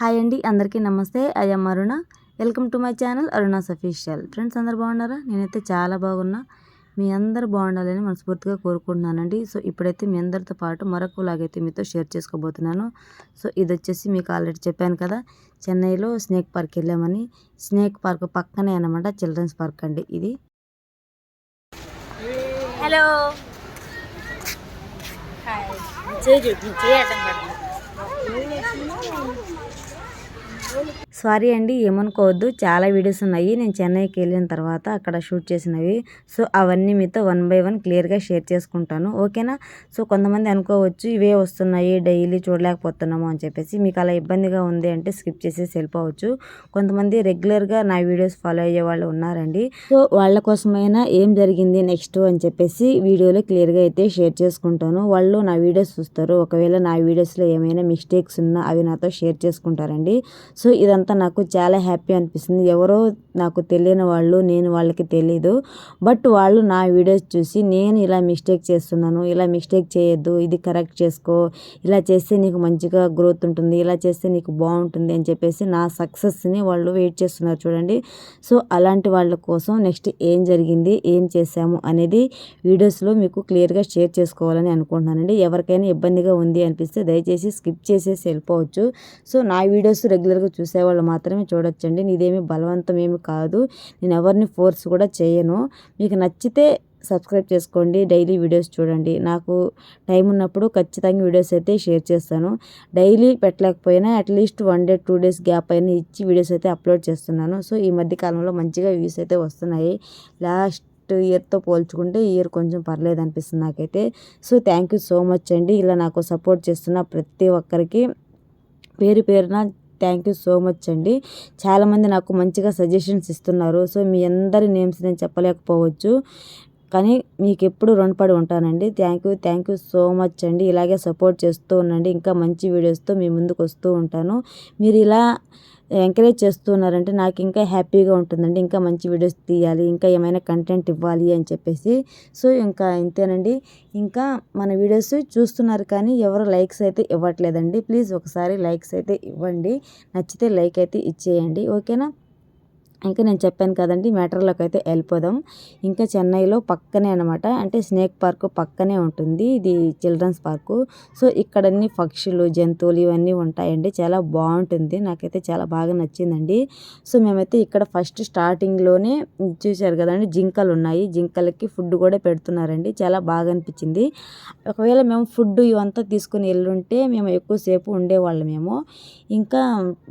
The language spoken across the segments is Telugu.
హాయ్ అండి అందరికీ నమస్తే. I'm Aruna. Welcome to my channel Aruna's official. Friends అందరు బాగున్నారా? నేనైతే చాలా బాగున్నా. మీ అందరు బాగుండాలని మనస్ఫూర్తిగా కోరుకుంటున్నానండి. సో ఇప్పుడైతే మీ అందరితో పాటు మరొక లాగైతే మీతో షేర్ చేసుకోబోతున్నాను. సో ఇది వచ్చేసి మీకు ఆల్రెడీ చెప్పాను కదా చెన్నైలో స్నేక్ పార్క్ వెళ్ళామని. స్నేక్ పార్క్ పక్కనే అనమాట చిల్డ్రన్స్ పార్క్ అండి ఇది. హలో. సారీ అండి ఏమనుకోవద్దు. చాలా వీడియోస్ ఉన్నాయి. నేను చెన్నైకి వెళ్ళిన తర్వాత అక్కడ షూట్ చేసినవి. సో అవన్నీ మీతో వన్ బై వన్ క్లియర్గా షేర్ చేసుకుంటాను. ఓకేనా? సో కొంతమంది అనుకోవచ్చు ఇవే వస్తున్నాయి డైలీ చూడలేకపోతున్నాము అని చెప్పేసి మీకు అలా ఇబ్బందిగా ఉంది అంటే స్కిప్ చేసేసి వెళ్ళిపోవచ్చు. కొంతమంది రెగ్యులర్గా నా వీడియోస్ ఫాలో అయ్యే వాళ్ళు ఉన్నారండి. సో వాళ్ళ కోసమైనా ఏం జరిగింది నెక్స్ట్ అని చెప్పేసి వీడియోలో క్లియర్గా అయితే షేర్ చేసుకుంటాను. వాళ్ళు నా వీడియోస్ చూస్తారు. ఒకవేళ నా వీడియోస్లో ఏమైనా మిస్టేక్స్ ఉన్నా అవి నాతో షేర్ చేసుకుంటారండి. సో ఇదంతా నాకు చాలా హ్యాపీ అనిపిస్తుంది. ఎవరో నాకు తెలియని వాళ్ళు నేను వాళ్ళకి తెలీదు. బట్ వాళ్ళు నా వీడియోస్ చూసి నేను ఇలా మిస్టేక్ చేస్తున్నాను ఇలా మిస్టేక్ చేయొద్దు ఇది కరెక్ట్ చేసుకో ఇలా చేస్తే నీకు మంచిగా గ్రోత్ ఉంటుంది ఇలా చేస్తే నీకు బాగుంటుంది అని చెప్పేసి నా సక్సెస్ని వాళ్ళు వెయిట్ చేస్తున్నారు చూడండి. సో అలాంటి వాళ్ళ కోసం నెక్స్ట్ ఏం జరిగింది ఏం చేశాము అనేది వీడియోస్లో మీకు క్లియర్గా షేర్ చేసుకోవాలని అనుకుంటున్నానండి. ఎవరికైనా ఇబ్బందిగా ఉంది అనిపిస్తే దయచేసి స్కిప్ చేసేసి వెళ్ళిపోవచ్చు. సో నా వీడియోస్ రెగ్యులర్గా చూసేవాళ్ళు మాత్రమే చూడొచ్చండి. నీదేమి బలవంతం ఏమి కాదు. నేను ఎవరిని ఫోర్స్ కూడా చేయను. మీకు నచ్చితే సబ్స్క్రైబ్ చేసుకోండి. డైలీ వీడియోస్ చూడండి. నాకు టైం ఉన్నప్పుడు ఖచ్చితంగా వీడియోస్ అయితే షేర్ చేస్తాను. Daily పెట్టలేకపోయినా at least one day two days gap అయినా ఇచ్చి వీడియోస్ అయితే అప్లోడ్ చేస్తున్నాను. సో ఈ మధ్య కాలంలో మంచిగా వ్యూస్ అయితే వస్తున్నాయి. లాస్ట్ ఇయర్తో పోల్చుకుంటే ఇయర్ కొంచెం పర్లేదు అనిపిస్తుంది నాకైతే. So thank you so much అండి. ఇలా నాకు సపోర్ట్ చేస్తున్న ప్రతి ఒక్కరికి. పేరు పేరున థ్యాంక్ యూ సో మచ్ అండి. చాలామంది నాకు మంచిగా సజెషన్స్ ఇస్తున్నారు. సో మీ అందరి నేమ్స్ నేను చెప్పలేకపోవచ్చు. కానీ మీకు ఎప్పుడు రుణపడి ఉంటానండి. Thank you thank you so much అండి. ఇలాగే సపోర్ట్ చేస్తూ ఉండండి. ఇంకా మంచి వీడియోస్తో మీ ముందుకు వస్తూ ఉంటాను. మీరు ఇలా ఎంకరేజ్ చేస్తున్నారంటే నాకు ఇంకా హ్యాపీగా ఉంటుందండి. ఇంకా మంచి వీడియోస్ తీయాలి ఇంకా ఏమైనా కంటెంట్ ఇవ్వాలి అని చెప్పేసి. సో ఇంకా ఇంతేనండి. ఇంకా మన వీడియోస్ చూస్తున్నారు కానీ ఎవరు లైక్స్ అయితే ఇవ్వట్లేదండి. ప్లీజ్ ఒకసారి లైక్స్ అయితే ఇవ్వండి. నచ్చితే లైక్ అయితే ఇచ్చేయండి. ఓకేనా ఇంకా నేను చెప్పాను కదండి మ్యాటర్లోకి అయితే వెళ్ళిపోదాం. ఇంకా చెన్నైలో పక్కనే అనమాట అంటే స్నేక్ పార్క్ పక్కనే ఉంటుంది. ఇది చిల్డ్రన్స్ పార్కు. సో ఇక్కడ అన్ని పక్షులు జంతువులు ఇవన్నీ ఉంటాయండి. చాలా బాగుంటుంది. నాకైతే చాలా బాగా నచ్చిందండి. సో మేమైతే ఇక్కడ ఫస్ట్ స్టార్టింగ్లోనే చూశారు కదండి జింకలు ఉన్నాయి. జింకలకి ఫుడ్ కూడా పెడుతున్నారండి. చాలా బాగా అనిపించింది. ఒకవేళ మేము ఫుడ్ ఇవంతా తీసుకుని వెళ్ళుంటే మేము ఎక్కువసేపు ఉండేవాళ్ళమేమో. ఇంకా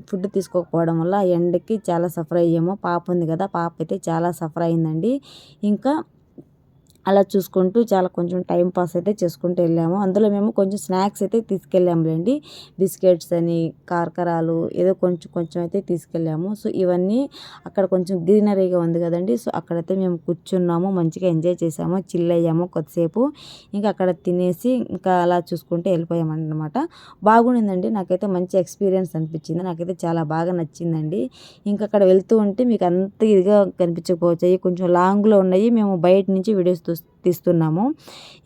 ఫుడ్ తీసుకోకపోవడం వల్ల ఎండకి చాలా సఫర్ అయ్యాము. పాప ఉంది కదా పాప అయితే చాలా సఫర్ అయిందండి. ఇంకా అలా చూసుకుంటూ చాలా కొంచెం టైం పాస్ అయితే చేసుకుంటూ వెళ్ళాము. అందులో మేము కొంచెం స్నాక్స్ అయితే తీసుకెళ్ళాములేండి. బిస్కెట్స్ అని కార్కరాలు ఏదో కొంచెం కొంచెం అయితే తీసుకెళ్ళాము. సో ఇవన్నీ అక్కడ కొంచెం గ్రీనరీగా ఉంది కదండి. సో అక్కడైతే మేము కూర్చున్నాము మంచిగా ఎంజాయ్ చేసాము చిల్ అయ్యాము కొద్దిసేపు. ఇంకా అక్కడ తినేసి ఇంకా అలా చూసుకుంటే వెళ్ళిపోయామన్నమాట. బాగుండిందండి. నాకైతే మంచి ఎక్స్పీరియన్స్ అనిపించింది. నాకైతే చాలా బాగా నచ్చిందండి. ఇంకా అక్కడ వెళ్తూ ఉంటే మీకు అంత ఇదిగా కనిపించకపోవచ్చు. కొంచెం లాంగ్లో ఉన్నాయి. మేము బయట నుంచి వీడియోస్ తీస్తున్నాము.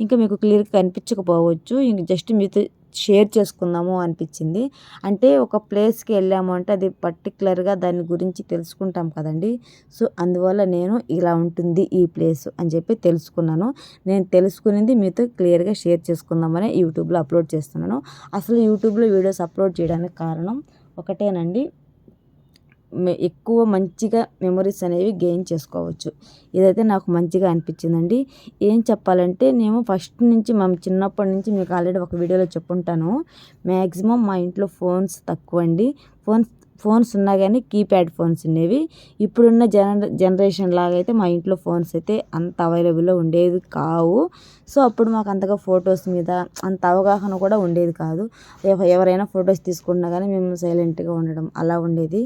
ఇంకా మీకు క్లియర్గా కనిపించకపోవచ్చు. ఇంక జస్ట్ మీతో షేర్ చేసుకుందాము అనిపించింది. అంటే ఒక ప్లేస్కి వెళ్ళాము అంటే అది పర్టికులర్గా దాని గురించి తెలుసుకుంటాం కదండి. సో అందువల్ల నేను ఇలా ఉంటుంది ఈ ప్లేస్ అని చెప్పి తెలుసుకున్నాను. నేను తెలుసుకునేది మీతో క్లియర్గా షేర్ చేసుకుందామని యూట్యూబ్లో అప్లోడ్ చేస్తున్నాను. అసలు యూట్యూబ్లో వీడియోస్ అప్లోడ్ చేయడానికి కారణం ఒకటేనండి. ఎక్కువ మంచిగా మెమరీస్ అనేవి గెయిన్ చేసుకోవచ్చు. ఇదైతే నాకు మంచిగా అనిపించిందండి. ఏం చెప్పాలంటే నేను ఫస్ట్ నుంచి మేము చిన్నప్పటి నుంచి మీకు ఆల్రెడీ ఒక వీడియోలో చెప్పుంటాను. మ్యాక్సిమం మా ఇంట్లో ఫోన్స్ తక్కువ అండి ఫోన్స్ ఫోన్స్ ఉన్నా కానీ కీప్యాడ్ ఫోన్స్ ఉండేవి. ఇప్పుడున్న జన జనరేషన్ లాగా అయితే మా ఇంట్లో ఫోన్స్ అయితే అంత అవైలబుల్లో ఉండేది కావు. సో అప్పుడు మాకు అంతగా ఫొటోస్ మీద అంత అవగాహన కూడా ఉండేది కాదు. ఎవరైనా ఫొటోస్ తీసుకున్నా కానీ మేము సైలెంట్గా ఉండడం అలా ఉండేది.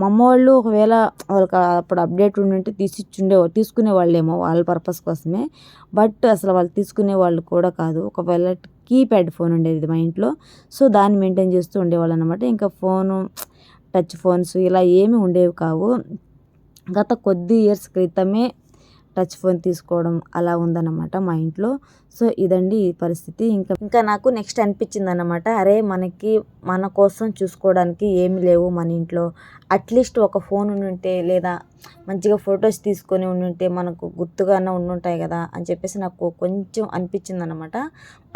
మా అమ్మ వాళ్ళు ఒకవేళ వాళ్ళకి అప్పుడు అప్డేట్ ఉండింటే తీసి తీసుకునే వాళ్ళేమో వాళ్ళ పర్పస్ కోసమే. బట్ అసలు వాళ్ళు తీసుకునే వాళ్ళు కూడా కాదు. ఒకవేళ కీప్యాడ్ ఫోన్ ఉండేది మా ఇంట్లో. సో దాన్ని మెయింటైన్ చేస్తూ ఉండేవాళ్ళు అనమాట ఇంకా ఫోను టచ్ ఫోన్స్ ఇలా ఏమి ఉండేవి కావు. గత కొద్ది ఇయర్స్ క్రితమే టచ్ ఫోన్ తీసుకోవడం అలా ఉందన్నమాట మా ఇంట్లో. సో ఇదండి ఈ పరిస్థితి. ఇంకా ఇంకా నాకు నెక్స్ట్ అనిపించింది అనమాట అరే మనకి మన కోసం చూసుకోవడానికి ఏమి లేవు మన ఇంట్లో. అట్లీస్ట్ ఒక ఫోన్ ఉంటే లేదా మంచిగా ఫొటోస్ తీసుకొని ఉండుంటే మనకు గుర్తుగానే ఉండుంటాయి కదా అని చెప్పేసి నాకు కొంచెం అనిపించింది అనమాట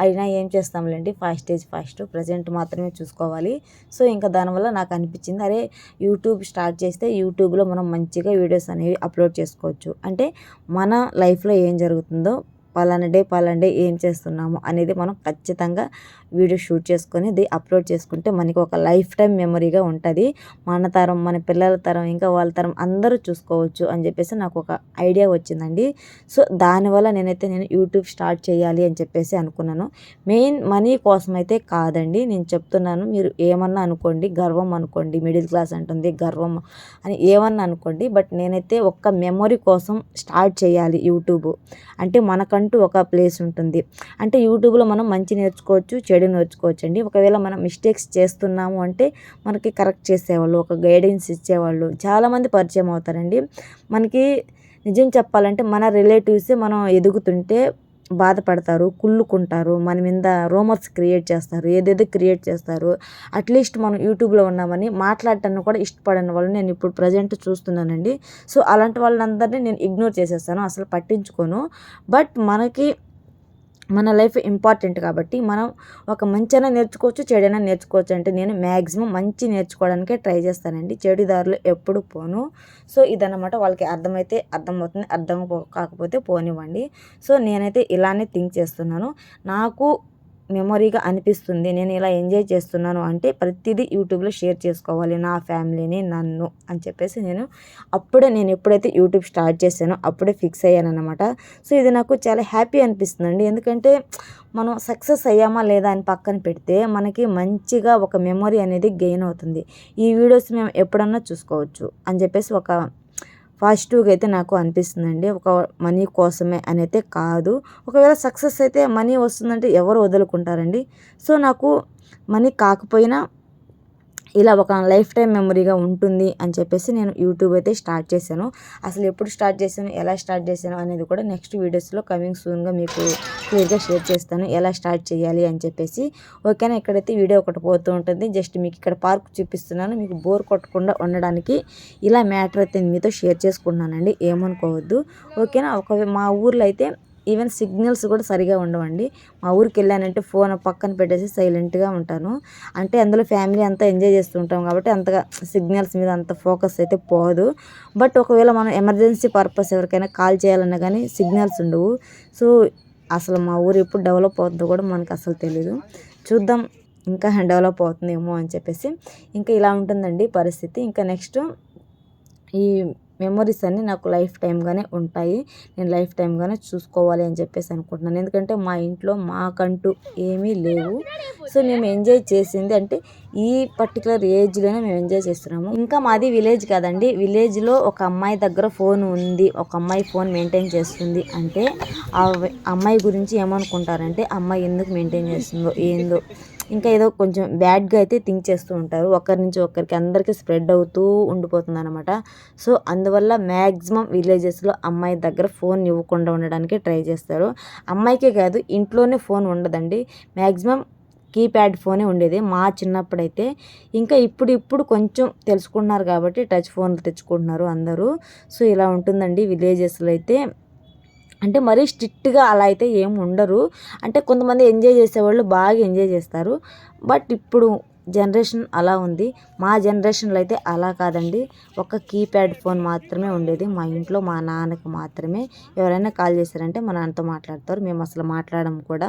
అయినా ఏం చేస్తాంలేండి ఫాస్ట్ స్టేజ్ ఫాస్ట్ ప్రజెంట్ మాత్రమే చూసుకోవాలి. సో ఇంకా దానివల్ల నాకు అనిపించింది అరే యూట్యూబ్ స్టార్ట్ చేస్తే యూట్యూబ్లో మనం మంచిగా వీడియోస్ అనేవి అప్లోడ్ చేసుకోవచ్చు. అంటే మన లైఫ్లో ఏం జరుగుతుందో పలానా డే పలానా డే ఏం చేస్తున్నాము అనేది మనం ఖచ్చితంగా వీడియో షూట్ చేసుకొని అది అప్లోడ్ చేసుకుంటే మనకి ఒక లైఫ్ టైం మెమరీగా ఉంటుంది. మన తరం మన పిల్లల తరం ఇంకా వాళ్ళ తరం అందరూ చూసుకోవచ్చు అని చెప్పేసి నాకు ఒక ఐడియా వచ్చిందండి. సో దానివల్ల నేనైతే నేను యూట్యూబ్ స్టార్ట్ చేయాలి అని చెప్పేసి అనుకున్నాను. మెయిన్ మనీ కోసం అయితే కాదండి నేను చెప్తున్నాను. మీరు ఏమన్నా అనుకోండి గర్వం అనుకోండి మిడిల్ క్లాస్ అంటుంది గర్వం అని ఏమన్నా అనుకోండి బట్ నేనైతే ఒక్క మెమొరీ కోసం స్టార్ట్ చేయాలి యూట్యూబ్. అంటే మనకంటూ ఒక ప్లేస్ ఉంటుంది. అంటే యూట్యూబ్లో మనం మంచి నేర్చుకోవచ్చు చెడు గైడ్ నేర్చుకోవచ్చండి. ఒకవేళ మనం మిస్టేక్స్ చేస్తున్నాము అంటే మనకి కరెక్ట్ చేసేవాళ్ళు ఒక గైడెన్స్ ఇచ్చేవాళ్ళు చాలామంది పరిచయం అవుతారండి. మనకి నిజం చెప్పాలంటే మన రిలేటివ్సే మనం ఎదుగుతుంటే బాధపడతారు కుళ్ళుకుంటారు మన మీద రూమర్స్ క్రియేట్ చేస్తారు ఏదేదో క్రియేట్ చేస్తారు. అట్లీస్ట్ మనం యూట్యూబ్లో ఉన్నామని మాట్లాడటాన్ని కూడా ఇష్టపడని వాళ్ళు నేను ఇప్పుడు ప్రజెంట్ చూస్తున్నానండి. సో అలాంటి వాళ్ళందరినీ నేను ఇగ్నోర్ చేసేస్తాను అసలు పట్టించుకోను. బట్ మనకి మన లైఫ్ ఇంపార్టెంట్ కాబట్టి మనం ఒక మంచైనా నేర్చుకోవచ్చు చెడైనా నేర్చుకోవచ్చు అంటే నేను మ్యాక్సిమం మంచి నేర్చుకోవడానికే ట్రై చేస్తానండి. చెడు దారిలో ఎప్పుడు పోను. సో ఇదన్నమాట వాళ్ళకి అర్థమైతే అర్థమవుతుంది అర్థం కాకపోతే పోనివ్వండి. సో నేనైతే ఇలానే థింక్ చేస్తున్నాను. నాకు మెమొరీగా అనిపిస్తుంది. నేను ఇలా ఎంజాయ్ చేస్తున్నాను అంటే ప్రతిదీ యూట్యూబ్లో షేర్ చేసుకోవాలి. నా ఫ్యామిలీని నన్ను అని చెప్పేసి నేను అప్పుడే నేను ఎప్పుడైతే యూట్యూబ్ స్టార్ట్ చేశానో అప్పుడే ఫిక్స్ అయ్యాను అనమాట సో ఇది నాకు చాలా హ్యాపీ అనిపిస్తుందండి. ఎందుకంటే మనం సక్సెస్ అయ్యామా లేదా అని పక్కన పెడితే మనకి మంచిగా ఒక మెమొరీ అనేది గెయిన్ అవుతుంది. ఈ వీడియోస్ మేము ఎప్పుడన్నా చూసుకోవచ్చు అని చెప్పేసి ఒక పాజిటివ్గా అయితే నాకు అనిపిస్తుందండి. ఒక మనీ కోసమే అని అయితే కాదు. ఒకవేళ సక్సెస్ అయితే మనీ వస్తుందంటే ఎవరు వదులుకుంటారండి? సో నాకు మనీ కాకపోయినా ఇలా ఒక లైఫ్ టైం మెమరీగా ఉంటుంది అని చెప్పేసి నేను యూట్యూబ్ అయితే స్టార్ట్ చేశాను. అసలు ఎప్పుడు స్టార్ట్ చేశాను ఎలా స్టార్ట్ చేశాను అనేది కూడా నెక్స్ట్ వీడియోస్లో కమింగ్ సూన్గా మీకు క్లియర్గా షేర్ చేస్తాను. ఎలా స్టార్ట్ చేయాలి అని చెప్పేసి. ఓకేనా? ఇక్కడైతే వీడియో ఒకటి పోతూ ఉంటుంది. జస్ట్ మీకు ఇక్కడ పార్క్ చూపిస్తున్నాను. మీకు బోర్ కొట్టకుండా ఉండడానికి ఇలా మ్యాటర్ అయితే మీతో షేర్ చేసుకున్నానండి ఏమనుకోవద్దు. ఓకేనా? ఒక మా ఊర్లో అయితే ఈవెన్ సిగ్నల్స్ కూడా సరిగా ఉండవండి. మా ఊరికి వెళ్ళానంటే ఫోన్ పక్కన పెట్టేసి సైలెంట్గా ఉంటాను. అంటే అందులో ఫ్యామిలీ అంతా ఎంజాయ్ చేస్తుంటాం కాబట్టి అంతగా సిగ్నల్స్ మీద అంత ఫోకస్ అయితే పోదు. బట్ ఒకవేళ మనం ఎమర్జెన్సీ పర్పస్ ఎవరికైనా కాల్ చేయాలన్నా కానీ సిగ్నల్స్ ఉండవు. సో అసలు మా ఊరు ఎప్పుడు డెవలప్ అవుతుందో కూడా మనకు అసలు తెలియదు చూద్దాం ఇంకా డెవలప్ అవుతుందేమో అని చెప్పేసి. ఇంకా ఇలా ఉంటుందండి పరిస్థితి. ఇంకా నెక్స్ట్ ఈ మెమొరీస్ అన్నీ నాకు లైఫ్ టైంగానే ఉంటాయి. నేను లైఫ్ టైంగానే చూసుకోవాలి అని చెప్పేసి అనుకుంటున్నాను. ఎందుకంటే మా ఇంట్లో మాకంటూ ఏమీ లేవు. సో మేము ఎంజాయ్ చేసింది అంటే ఈ పర్టికులర్ ఏజ్లోనే మేము ఎంజాయ్ చేస్తున్నాము. ఇంకా మాది విలేజ్ కదండి. విలేజ్లో ఒక అమ్మాయి దగ్గర ఫోన్ ఉంది. ఒక అమ్మాయి ఫోన్ మెయింటైన్ చేస్తుంది. అంటే ఆ అమ్మాయి గురించి ఏమనుకుంటారంటే అమ్మాయి ఎందుకు మెయింటైన్ చేస్తుందో ఏందో ఇంకా ఏదో కొంచెం బ్యాడ్గా అయితే థింక్ చేస్తూ ఉంటారు. ఒకరి నుంచి ఒకరికి అందరికీ స్ప్రెడ్ అవుతూ ఉండిపోతుంది అనమాట సో అందువల్ల మ్యాక్సిమం విలేజెస్లో అమ్మాయి దగ్గర ఫోన్ ఇవ్వకుండా ఉండడానికి ట్రై చేస్తారు. అమ్మాయికే కాదు ఇంట్లోనే ఫోన్ ఉండదండి. మ్యాక్సిమం కీప్యాడ్ ఫోనే ఉండేది. మా చిన్నప్పుడైతే ఇంకా ఇప్పుడు ఇప్పుడు కొంచెం తెలుసుకుంటున్నారు కాబట్టి టచ్ ఫోన్లు తెచ్చుకుంటున్నారు అందరూ. సో ఇలా ఉంటుందండి. విలేజెస్లో అయితే అంటే మరీ స్ట్రిక్ట్గా అలా అయితే ఏం ఉండరు. అంటే కొంతమంది ఎంజాయ్ చేసేవాళ్ళు బాగా ఎంజాయ్ చేస్తారు. బట్ ఇప్పుడు జనరేషన్ అలా ఉంది. మా జనరేషన్లో అయితే అలా కాదండి. ఒక కీప్యాడ్ ఫోన్ మాత్రమే ఉండేది. మా ఇంట్లో మా నాన్నకి మాత్రమే. ఎవరైనా కాల్ చేశారంటే మా నాన్నతో మాట్లాడతారు. మేము అసలు మాట్లాడడం కూడా.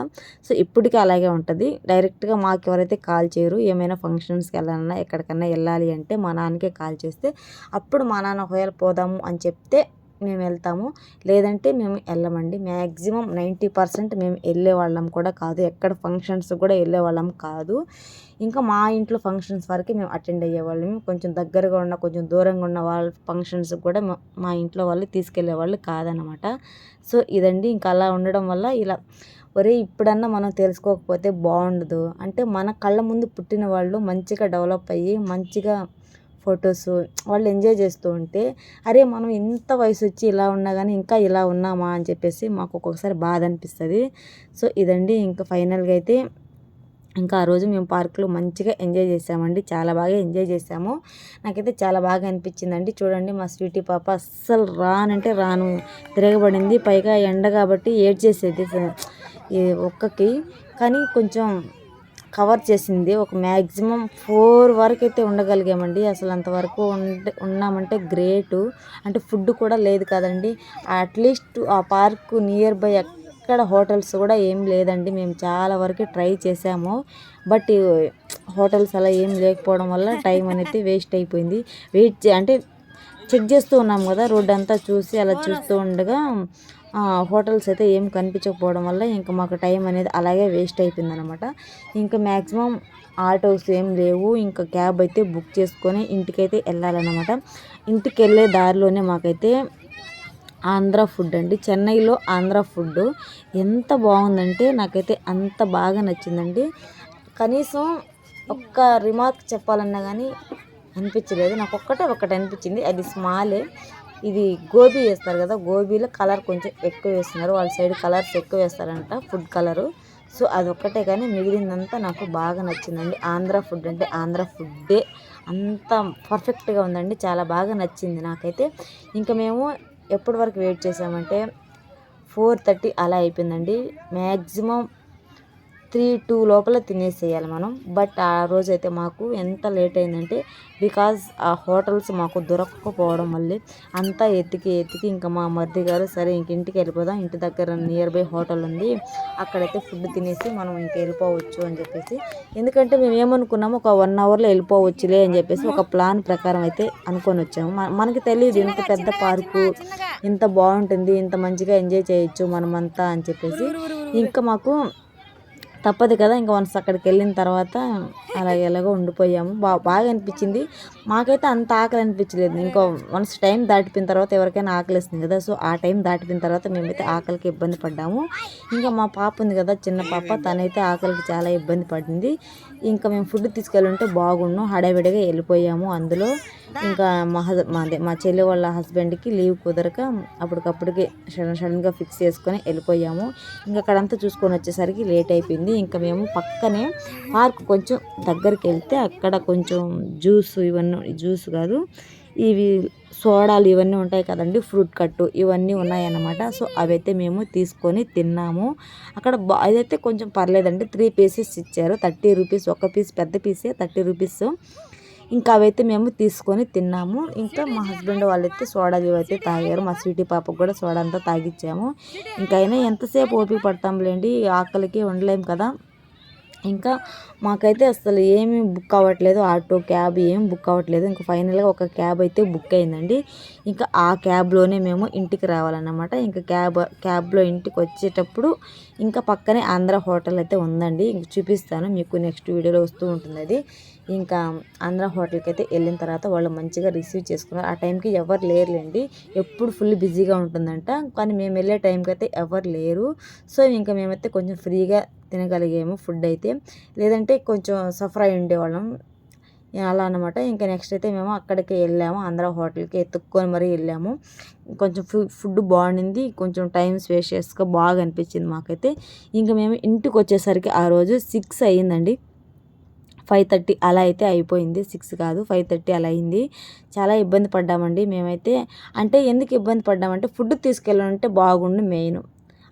సో ఇప్పటికీ అలాగే ఉంటుంది. డైరెక్ట్గా మాకు ఎవరైతే కాల్ చేయరు. ఏమైనా ఫంక్షన్స్కి వెళ్ళాలన్నా ఎక్కడికన్నా వెళ్ళాలి అంటే మా నాన్నకే కాల్ చేస్తే అప్పుడు మా నాన్న ఒకవేళ పోదాము అని చెప్తే మేము వెళ్తాము. లేదంటే మేము వెళ్ళమండి. మ్యాక్సిమం నైంటీ పర్సెంట్ మేము వెళ్ళే వాళ్ళం కూడా కాదు. ఎక్కడ ఫంక్షన్స్ కూడా వెళ్ళే వాళ్ళం కాదు. ఇంకా మా ఇంట్లో ఫంక్షన్స్ వరకు మేము అటెండ్ అయ్యేవాళ్ళం కొంచెం దగ్గరగా ఉన్న కొంచెం దూరంగా ఉన్న వాళ్ళ ఫంక్షన్స్ కూడా మా ఇంట్లో వాళ్ళు తీసుకెళ్ళే వాళ్ళు కాదనమాట. సో ఇదండి. ఇంకా అలా ఉండడం వల్ల ఇలా ఒరే ఇప్పుడన్నా మనం తెలుసుకోకపోతే బాగుండదు. అంటే మన కళ్ళ ముందు పుట్టిన వాళ్ళు మంచిగా డెవలప్ అయ్యి మంచిగా ఫొటోస్ వాళ్ళు ఎంజాయ్ చేస్తూ ఉంటే అరే మనం ఇంత వయసు వచ్చి ఇలా ఉన్నా కానీ ఇంకా ఇలా ఉన్నామా? అని చెప్పేసి మాకు ఒక్కొక్కసారి బాధ అనిపిస్తుంది. సో ఇదండి. ఇంకా ఫైనల్గా అయితే ఇంకా ఆ రోజు మేము పార్క్లో మంచిగా ఎంజాయ్ చేసామండి. చాలా బాగా ఎంజాయ్ చేసాము. నాకైతే చాలా బాగా అనిపించిందండి. చూడండి మా స్వీటీ పాప అస్సలు రానంటే రాను. తిరగబడింది. పైగా ఎండ కాబట్టి ఏడ్ చేసేది ఒక్కకి. కానీ కొంచెం కవర్ చేసింది. ఒక మ్యాక్సిమం ఫోర్ వరకు అయితే ఉండగలిగామండి. అసలు అంతవరకు ఉండే ఉన్నామంటే గ్రేటు. అంటే ఫుడ్ కూడా లేదు కదండి. అట్లీస్ట్ ఆ పార్క్ నియర్ బై ఎక్కడ హోటల్స్ కూడా ఏం లేదండి. మేము చాలా వరకు ట్రై చేసాము. బట్ హోటల్స్ అలా ఏం లేకపోవడం వల్ల టైం అనేది వేస్ట్ అయిపోయింది. వెయిట్ అంటే చెక్ చేస్తూ ఉన్నాం కదా రోడ్ అంతా చూసి అలా చూస్తూ ఉండగా హోటల్స్ అయితే ఏం కనిపించకపోవడం వల్ల ఇంకా మాకు టైం అనేది అలాగే వేస్ట్ అయిపోయింది అనమాట ఇంకా మ్యాక్సిమం ఆటోస్ ఏం లేవు. ఇంకా క్యాబ్ అయితే బుక్ చేసుకొని ఇంటికైతే వెళ్ళాలన్నమాట. ఇంటికి వెళ్ళే దారిలోనే మాకైతే ఆంధ్ర ఫుడ్ అండి. చెన్నైలో ఆంధ్ర ఫుడ్ ఎంత బాగుందంటే నాకైతే అంత బాగా నచ్చిందండి. కనీసం ఒక్క రిమార్క్ చెప్పాలన్నా కానీ అనిపించలేదు. నాకు ఒక్కటే ఒక్కటి అనిపించింది. అది స్మాలే. ఇది గోబీ వేస్తారు కదా గోబీలో కలర్ కొంచెం ఎక్కువ వేస్తున్నారు. వాళ్ళ సైడ్ కలర్స్ ఎక్కువ వేస్తారంట ఫుడ్ కలరు సో అది ఒక్కటే కానీ మిగిలిందంతా నాకు బాగా నచ్చిందండి. ఆంధ్ర ఫుడ్ అంటే ఆంధ్ర ఫుడ్డే అంత పర్ఫెక్ట్గా ఉందండి. చాలా బాగా నచ్చింది నాకైతే. ఇంకా మేము ఎప్పటి వరకు వెయిట్ చేసామంటే ఫోర్ థర్టీ అలా అయిపోయిందండి. మ్యాక్సిమం త్రీ టూ లోపల తినేసేయాలి మనం. బట్ ఆ రోజైతే మాకు ఎంత లేట్ అయిందంటే బికాజ్ ఆ హోటల్స్ మాకు దొరకకపోవడం వల్ల అంతా ఎత్తికి ఎత్తికి ఇంకా మా మర్ది గారు సరే ఇంక ఇంటికి వెళ్ళిపోదాం ఇంటి దగ్గర నియర్ బై హోటల్ ఉంది అక్కడైతే ఫుడ్ తినేసి మనం ఇంక వెళ్ళిపోవచ్చు అని చెప్పేసి. ఎందుకంటే మేము ఏమనుకున్నాము ఒక వన్ అవర్లో వెళ్ళిపోవచ్చులే అని చెప్పేసి ఒక ప్లాన్ ప్రకారం అయితే అనుకొని వచ్చాము. మనకి తెలియదు ఇంత పెద్ద పార్కు ఇంత బాగుంటుంది ఇంత మంచిగా ఎంజాయ్ చేయొచ్చు మనమంతా అని చెప్పేసి. ఇంకా మాకు తప్పదు కదా ఇంకా వన్స్ అక్కడికి వెళ్ళిన తర్వాత అలా ఎలాగో ఉండిపోయాము. బా బాగా అనిపించింది. మాకైతే అంత ఆకలి అనిపించలేదు. ఇంకా వన్స్ టైం దాటిపోయిన తర్వాత ఎవరికైనా ఆకలి వేస్తుంది కదా సో ఆ టైం దాటిపోయిన తర్వాత మేమైతే ఆకలికి ఇబ్బంది పడ్డాము. ఇంకా మా పాప ఉంది కదా చిన్న పాప తనైతే ఆకలికి చాలా ఇబ్బంది పడింది. ఇంకా మేము ఫుడ్ తీసుకెళ్ళుంటే బాగుండు హడావిడిగా వెళ్ళిపోయాము అందులో. ఇంకా మా హస్ మాదే మా చెల్లి వాళ్ళ హస్బెండ్కి లీవ్ కుదరక అప్పటికప్పటికే సడన్ సడన్గా ఫిక్స్ చేసుకొని వెళ్ళిపోయాము. ఇంకా అక్కడంతా చూసుకొని వచ్చేసరికి లేట్ అయిపోయింది. ఇంకా మేము పక్కనే పార్క్ కొంచెం దగ్గరికి వెళ్తే అక్కడ కొంచెం జ్యూస్ ఇవన్నీ జ్యూస్ కాదు ఇవి సోడాలు ఇవన్నీ ఉంటాయి కదండి ఫ్రూట్ కట్టు ఇవన్నీ ఉన్నాయన్నమాట. సో అవైతే మేము తీసుకొని తిన్నాము. అక్కడ బా అదైతే కొంచెం పర్లేదండి. త్రీ పీసెస్ ఇచ్చారు. థర్టీ రూపీస్ ఒక పీస్ పెద్ద పీసే థర్టీ రూపీస్. ఇంకా అవైతే మేము తీసుకొని తిన్నాము. ఇంకా మా హస్బెండ్ వాళ్ళైతే సోడా అయితే తాగారు. మా స్వీటీ పాపకు కూడా సోడా అంతా తాగిచ్చాము. ఇంకా అయినా ఎంతసేపు ఓపిక పడతాంలేండి ఆకలికి ఉండలేము కదా. ఇంకా మాకైతే అసలు ఏమీ బుక్ అవ్వట్లేదు. ఆటో క్యాబ్ ఏం బుక్ అవ్వట్లేదు. ఇంకా ఫైనల్గా ఒక క్యాబ్ అయితే బుక్ అయిందండి. ఇంకా ఆ క్యాబ్లోనే మేము ఇంటికి రావాలన్నమాట. ఇంకా క్యాబ్ క్యాబ్లో ఇంటికి వచ్చేటప్పుడు ఇంకా పక్కనే ఆంధ్ర హోటల్ అయితే ఉందండి. ఇంక చూపిస్తాను. మీకు నెక్స్ట్ వీడియోలో వస్తూ ఉంటుంది అది ఇంకా ఆంధ్ర హోటల్కి అయితే వెళ్ళిన తర్వాత వాళ్ళు మంచిగా రిసీవ్ చేసుకున్నారు. ఆ టైంకి ఎవరు లేరులేండి. ఎప్పుడు ఫుల్ బిజీగా ఉంటుందంట. కానీ మేము వెళ్ళే టైంకి అయితే ఎవరు లేరు. సో ఇంకా మేమైతే కొంచెం ఫ్రీగా తినగలిగాము ఫుడ్ అయితే. లేదంటే కొంచెం సఫర్ అయి ఉండేవాళ్ళం అలా అనమాట ఇంకా నెక్స్ట్ అయితే మేము అక్కడికి వెళ్ళాము. ఆంధ్ర హోటల్కి ఎత్తుక్కొని మరీ వెళ్ళాము. కొంచెం ఫుడ్ బాగుండింది. కొంచెం టైం వేస్ట్ చేసుకో బాగా అనిపించింది మాకైతే. ఇంకా మేము ఇంటికి వచ్చేసరికి ఆ రోజు సిక్స్ అయ్యిందండి. ఫైవ్ థర్టీ అలా అయితే అయిపోయింది. సిక్స్ కాదు ఫైవ్ థర్టీ అలా అయింది. చాలా ఇబ్బంది పడ్డామండి మేమైతే. అంటే ఎందుకు ఇబ్బంది పడ్డామంటే ఫుడ్ తీసుకెళ్ళాలంటే బాగుండు మెయిన్.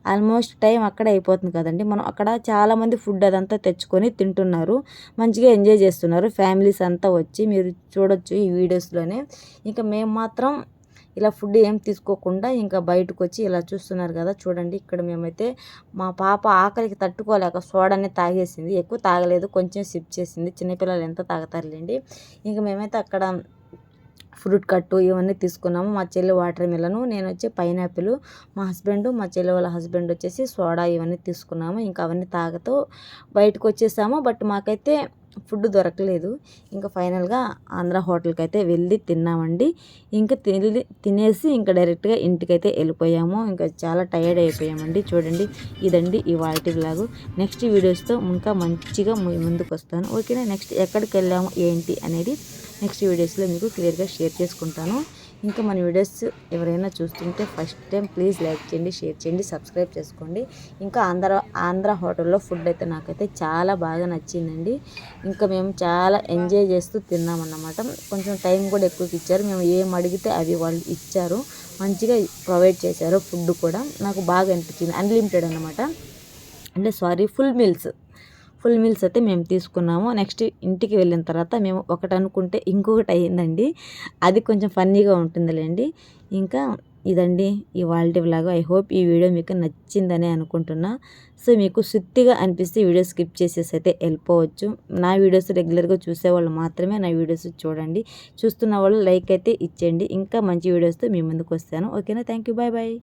ఆల్మోస్ట్ టైం అక్కడే అయిపోతుంది కదండి. మనం అక్కడ చాలామంది ఫుడ్ అదంతా తెచ్చుకొని తింటున్నారు. మంచిగా ఎంజాయ్ చేస్తున్నారు. ఫ్యామిలీస్ అంతా వచ్చి మీరు చూడొచ్చు ఈ వీడియోస్లోనే. ఇంకా మేము మాత్రం ఇలా ఫుడ్ ఏం తీసుకోకుండా ఇంకా బయటకు వచ్చి ఇలా చూస్తున్నారు కదా చూడండి. ఇక్కడ మేమైతే మా పాప ఆకలికి తట్టుకోలేక సోడానే తాగేసింది. ఎక్కువ తాగలేదు కొంచెం సిప్ చేసింది. చిన్నపిల్లలు ఎంత తాగుతారులేండి. ఇంకా మేమైతే అక్కడ ఫ్రూట్ కట్టు ఇవన్నీ తీసుకున్నాము. మా చెల్లి వాటర్ మిలను నేను వచ్చి పైనాపిల్ మా హస్బెండ్ మా చెల్లి వాళ్ళ హస్బెండ్ వచ్చేసి సోడా ఇవన్నీ తీసుకున్నాము. ఇంకా అవన్నీ తాగుతూ బయటకు వచ్చేసాము. బట్ మాకైతే ఫుడ్ దొరకలేదు. ఇంకా ఫైనల్గా ఆంధ్ర హోటల్కి అయితే వెళ్ళి తిన్నామండి. ఇంకా తిని తినేసి ఇంకా డైరెక్ట్గా ఇంటికైతే వెళ్ళిపోయాము. ఇంకా చాలా టైర్డ్ అయిపోయామండి. చూడండి ఇదండి ఈ వాటి బ్లాగు నెక్స్ట్ వీడియోస్తో ఇంకా మంచిగా ముందుకు వస్తాను ఓకేనా? నెక్స్ట్ ఎక్కడికి వెళ్ళాము ఏంటి అనేది నెక్స్ట్ వీడియోస్లో మీకు క్లియర్గా షేర్ చేసుకుంటాను. ఇంకా మన వీడియోస్ ఎవరైనా చూస్తుంటే ఫస్ట్ టైం ప్లీజ్ లైక్ చేయండి షేర్ చేయండి సబ్స్క్రైబ్ చేసుకోండి. ఇంకా ఆంధ్ర ఆంధ్ర హోటల్లో ఫుడ్ అయితే నాకైతే చాలా బాగా నచ్చిందండి. ఇంకా మేము చాలా ఎంజాయ్ చేస్తూ తిన్నామన్నమాట. కొంచెం టైం కూడా ఎక్కువ ఇచ్చారు. మేము ఏం అడిగితే అవి వాళ్ళు ఇచ్చారు. మంచిగా ప్రొవైడ్ చేశారు ఫుడ్ కూడా. నాకు బాగా అనిపించింది. అన్లిమిటెడ్ అనమాట అంటే sorry full meals. Full meals అయితే మేము తీసుకున్నాము. నెక్స్ట్ ఇంటికి వెళ్ళిన తర్వాత మేము ఒకటి అనుకుంటే ఇంకొకటి అయ్యిందండి. అది కొంచెం ఫన్నీగా ఉంటుందిలేండి. ఇంకా ఇదండి ఇవాళ వ్లాగ్ ఐ హోప్ ఈ వీడియో మీకు నచ్చిందని అనుకుంటున్నా. సో మీకు సుత్తిగా అనిపిస్తే వీడియో స్కిప్ చేసేసి అయితే వెళ్ళిపోవచ్చు. నా వీడియోస్ రెగ్యులర్గా చూసేవాళ్ళు మాత్రమే నా వీడియోస్ చూడండి. చూస్తున్న వాళ్ళు లైక్ అయితే ఇచ్చేయండి. ఇంకా మంచి వీడియోస్తో మీ ముందుకు వస్తాను. ఓకేనా? Thank you bye bye.